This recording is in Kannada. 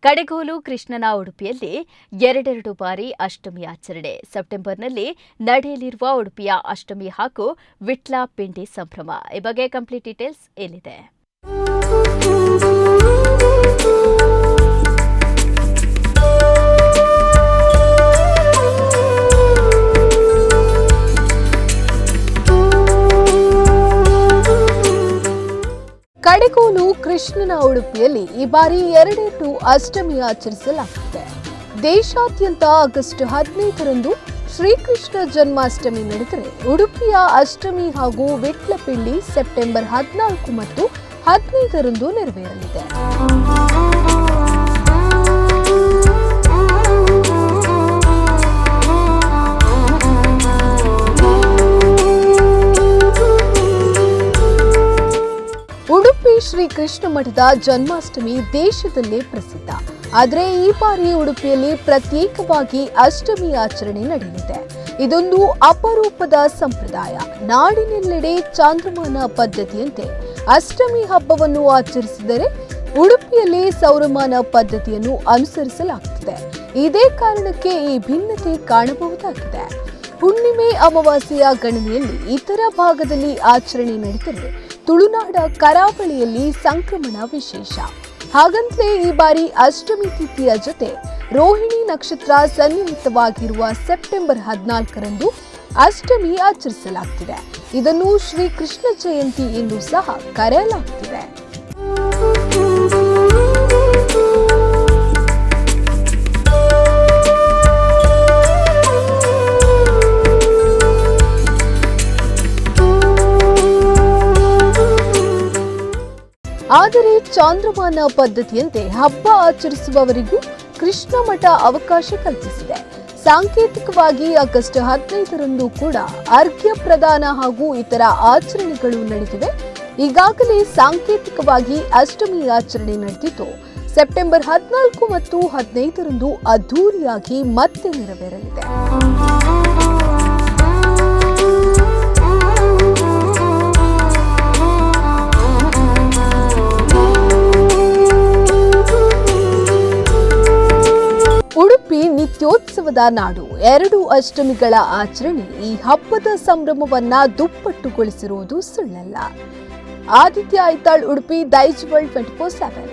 ಕಡೆಗೋಲು ಕೃಷ್ಣನ ಉಡುಪಿಯಲ್ಲಿ ಎರಡೆರಡು ಬಾರಿ ಅಷ್ಟಮಿ ಆಚರಣೆ. ಸೆಪ್ಟೆಂಬರ್ನಲ್ಲಿ ನಡೆಯಲಿರುವ ಉಡುಪಿಯ ಅಷ್ಟಮಿ ಹಾಗೂ ವಿಟ್ಲ ಪಿಂಡಿ ಸಂಭ್ರಮ. ಈ ಬಗ್ಗೆ ಕಂಪ್ಲೀಟ್ ಡೀಟೇಲ್ಸ್ ಇಲ್ಲಿದೆ ಕಡೆಗೋಲು ಕೃಷ್ಣನ ಉಡುಪಿಯಲ್ಲಿ ಈ ಬಾರಿ ಎರಡೆರಡು ಅಷ್ಟಮಿ ಆಚರಿಸಲಾಗುತ್ತದೆ. ದೇಶಾದ್ಯಂತ ಆಗಸ್ಟ್ ಹದಿನೈದರಂದು ಶ್ರೀಕೃಷ್ಣ ಜನ್ಮಾಷ್ಟಮಿ ನಡೆದರೆ ಉಡುಪಿಯ ಅಷ್ಟಮಿ ಹಾಗೂ ವಿಟ್ಲಪಿಂಡಿ ಸೆಪ್ಟೆಂಬರ್ ಹದಿನಾಲ್ಕು ಮತ್ತು ಹದಿನೈದರಂದು ನೆರವೇರಲಿದೆ. ಉಡುಪಿ ಶ್ರೀ ಕೃಷ್ಣ ಮಠದ ಜನ್ಮಾಷ್ಟಮಿ ದೇಶದಲ್ಲೇ ಪ್ರಸಿದ್ಧ. ಆದರೆ ಈ ಬಾರಿ ಉಡುಪಿಯಲ್ಲಿ ಪ್ರತ್ಯೇಕವಾಗಿ ಅಷ್ಟಮಿ ಆಚರಣೆ ನಡೆಯಲಿದೆ. ಇದೊಂದು ಅಪರೂಪದ ಸಂಪ್ರದಾಯ. ನಾಡಿನೆಲ್ಲೆಡೆ ಚಾಂದ್ರಮಾನ ಪದ್ಧತಿಯಂತೆ ಅಷ್ಟಮಿ ಹಬ್ಬವನ್ನು ಆಚರಿಸಿದರೆ ಉಡುಪಿಯಲ್ಲಿ ಸೌರಮಾನ ಪದ್ಧತಿಯನ್ನು ಅನುಸರಿಸಲಾಗುತ್ತದೆ. ಇದೇ ಕಾರಣಕ್ಕೆ ಈ ಭಿನ್ನತೆ ಕಾಣಬಹುದಾಗಿದೆ. ಹುಣ್ಣಿಮೆ ಅಮಾವಾಸ್ಯೆಯ ಗಣನೆಯಲ್ಲಿ ಇತರ ಭಾಗದಲ್ಲಿ ಆಚರಣೆ ನಡೆದರೆ ತುಳುನಾಡ ಕರಾವಳಿಯಲ್ಲಿ ಸಂಕ್ರಮಣ ವಿಶೇಷ. ಹಾಗಂತಲೇ ಈ ಬಾರಿ ಅಷ್ಟಮಿ ತಿಥಿಯ ಜೊತೆ ರೋಹಿಣಿ ನಕ್ಷತ್ರ ಸನ್ನಿಹಿತವಾಗಿರುವ ಸೆಪ್ಟೆಂಬರ್ ಹದಿನಾಲ್ಕರಂದು ಅಷ್ಟಮಿ ಆಚರಿಸಲಾಗ್ತಿದೆ. ಇದನ್ನು ಶ್ರೀ ಕೃಷ್ಣ ಜಯಂತಿ ಎಂದು ಸಹ ಕರೆಯಲಾಗ್ತಿದೆ. ಆದರೆ ಚಾಂದ್ರಮಾನ ಪದ್ಧತಿಯಂತೆ ಹಬ್ಬ ಆಚರಿಸುವವರಿಗೂ ಕೃಷ್ಣ ಮಠ ಅವಕಾಶ ಕಲ್ಪಿಸಿದೆ. ಸಾಂಕೇತಿಕವಾಗಿ ಆಗಸ್ಟ್ ಹದಿನೈದರಂದು ಕೂಡ ಅರ್ಘ್ಯ ಪ್ರದಾನ ಹಾಗೂ ಇತರ ಆಚರಣೆಗಳು ನಡೆದಿವೆ. ಈಗಾಗಲೇ ಸಾಂಕೇತಿಕವಾಗಿ ಅಷ್ಟಮಿ ಆಚರಣೆ ನಡೆದಿದ್ದು, ಸೆಪ್ಟೆಂಬರ್ ಹದಿನಾಲ್ಕು ಮತ್ತು ಹದಿನೈದರಂದು ಅದ್ಧೂರಿಯಾಗಿ ಮತ್ತೆ ನೆರವೇರಲಿದೆ. ನಿತ್ಯೋತ್ಸವದ ನಾಡು. ಎರಡು ಅಷ್ಟಮಿಗಳ ಆಚರಣೆ ಈ ಹಬ್ಬದ ಸಂಭ್ರಮವನ್ನ ದುಪ್ಪಟ್ಟುಗೊಳಿಸಿರುವುದು ಸುಳ್ಳಲ್ಲ. Aditya Aithal Udupi Daijiworld twenty four seven